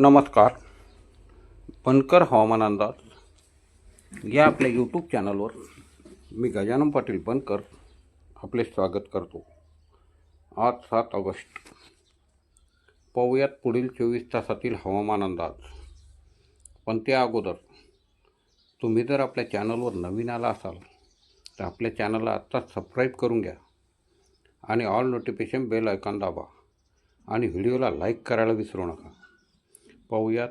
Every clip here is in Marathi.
नमस्कार. बनकर हवामान अंदाज. या आपल्या यूट्यूब चॅनलवर मी गजानन पाटील बनकर आपले स्वागत करतो. आज सात ऑगस्ट. पाहूयात पुढील चोवीस तासातील हवामान अंदाज. पण त्या अगोदर तुम्ही जर आपल्या चॅनलवर नवीन आला असाल तर आपल्या चॅनलला आत्ताच सबस्क्राईब करून घ्या आणि ऑल नोटिफिकेशन बेल आयकॉन दाबा आणि व्हिडिओला लाईक करायला विसरू नका. पाहूयात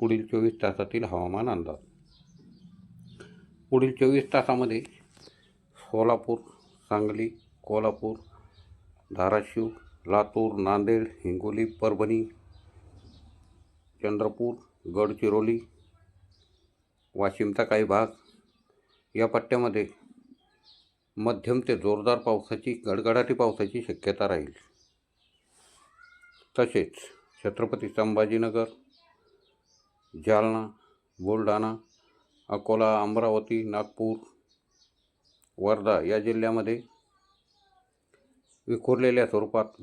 पुढील चोवीस तासातील हवामान अंदाज. पुढील चोवीस तासामध्ये सोलापूर सांगली कोल्हापूर धाराशिव लातूर नांदेड हिंगोली परभणी चंद्रपूर गडचिरोली वाशिमचा काही भाग. या पट्ट्यामध्ये मध्यम ते जोरदार पावसाची गडगडाटी पावसाची शक्यता राहील. तसेच छत्रपती संभाजीनगर जालना बुलढाणा अकोला अमरावती नागपूर वर्धा या जिल्ह्यामध्ये विखुरलेल्या स्वरूपात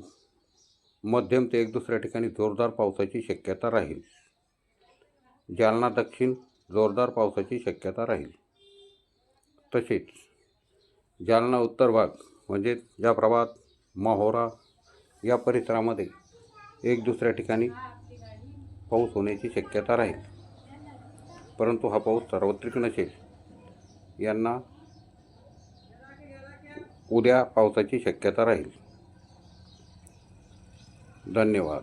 मध्यम ते एक दुसऱ्या ठिकाणी जोरदार पावसाची शक्यता राहील. जालना दक्षिण जोरदार पावसाची शक्यता राहील. तसेच जालना उत्तर भाग म्हणजे या प्रभात माहोरा या परिसरामध्ये एक दुसऱ्या ठिकाणी पाऊस होण्याची शक्यता राहील. परंतु हा पाऊस सार्वत्रिक नसेल यांना उद्या पावसाची शक्यता राहील. धन्यवाद.